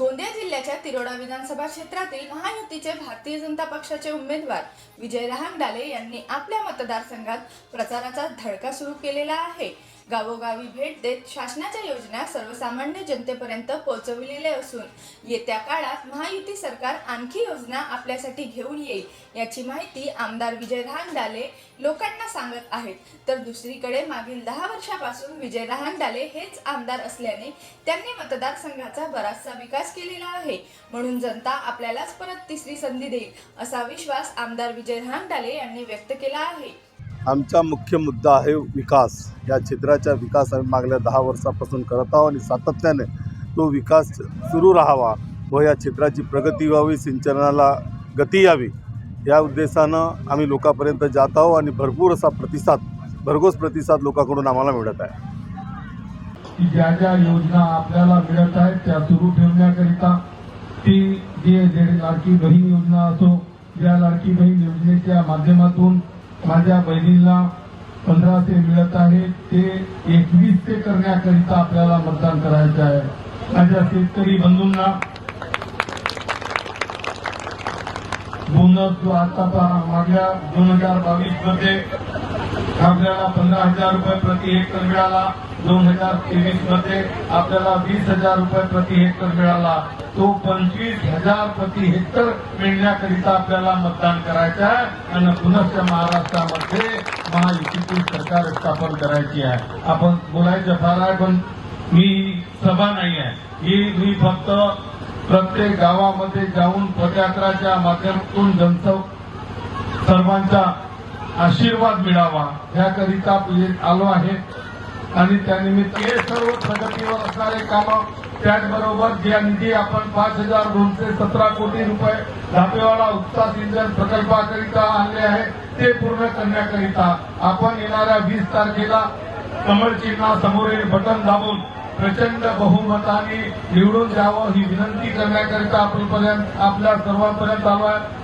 गोंदिया जिल्ह्याच्या तिरोडा विधानसभा क्षेत्रातील महायुतीचे भारतीय जनता पक्षाचे उमेदवार विजय रहांगडाले यांनी आपल्या मतदारसंघात प्रचाराचा धडका सुरू केलेला आहे. गावोगावी भेट देत शासनाच्या योजना सर्वसामान्य जनतेपर्यंत पोहोचविलेल्या असून येत्या काळात महायुती सरकार आणखी योजना आपल्यासाठी घेऊन येईल याची माहिती आमदार विजय रहांगडाले लोकांना सांगत आहेत. तर दुसरीकडे मागील दहा वर्षापासून विजय रहांगडाले हेच आमदार असल्याने त्यांनी मतदारसंघाचा बराचसा विकास केलेला आहे. म्हणून जनता आपल्यालाच परत तिसरी संधी देईल असा विश्वास आमदार विजय रहांगडाले यांनी व्यक्त केला आहे. आमचा मुख्य मुद्दा आहे विकास. या क्षेत्राचा विकास आम्ही मागल्या दहा वर्षापासून करत आहोत आणि सातत्याने तो विकास सुरू राहावा व या क्षेत्राची प्रगती व्हावी सिंचनाला गती यावी. या उद्देशानं आम्ही लोकांपर्यंत जात आहोत आणि भरपूर असा प्रतिसाद भरघोस प्रतिसाद लोकांकडून आम्हाला मिळत आहे. की ज्या ज्या योजना आपल्याला मिळत आहेत त्या सुरू ठेवण्याकरिता ती जे लाडकी बहीण योजना असो या लाडकी बहीण योजनेच्या माध्यमातून माझ्या बहिणींना पंधराशे मिळत आहे. ते एकवीस ते करण्याकरिता आपल्याला मतदान करायचं आहे. माझ्या शेतकरी बंधूंना बोनस जो आता मागल्या दोन हजार बावीसमध्ये आपल्याला पंधरा हजार रुपये प्रति हेक्टर मिळाला. दोन हजार तेवीसमध्ये आपल्याला वीस हजार रुपये प्रति हेक्टर मिळाला. तो पंचवीस हजार प्रति हेक्टर मिळण्याकरिता आपल्याला मतदान करायचं आहे आणि पुनश्च महाराष्ट्रामध्ये महायुतीची सरकार स्थापन करायची आहे. आपण बोलायचं फार आहे पण मी सभा नाही आहे. ही मी फक्त प्रत्येक गावामध्ये जाऊन पदयात्राच्या माध्यमातून जनसव सर्वांचा आशीर्वाद मिळावा. याकरिता आलो आहे. आणि त्यानिमित्त हे सर्व प्रगतीवर असणारे कामं त्याचबरोबर ज्या निधी आपण पाच हजार दोनशे सतरा कोटी रुपये धापेवाडा उपसा सिंचन प्रकल्पाकरिता आणले आहे ते पूर्ण करण्याकरिता. आपण येणाऱ्या वीस तारखेला कमळ चिन्हा समोरील बटन दाबून प्रचंड बहुमताने निवडून द्यावं ही विनंती करण्याकरिता आपल्यापर्यंत आपल्या सर्वांपर्यंत आलो आहे.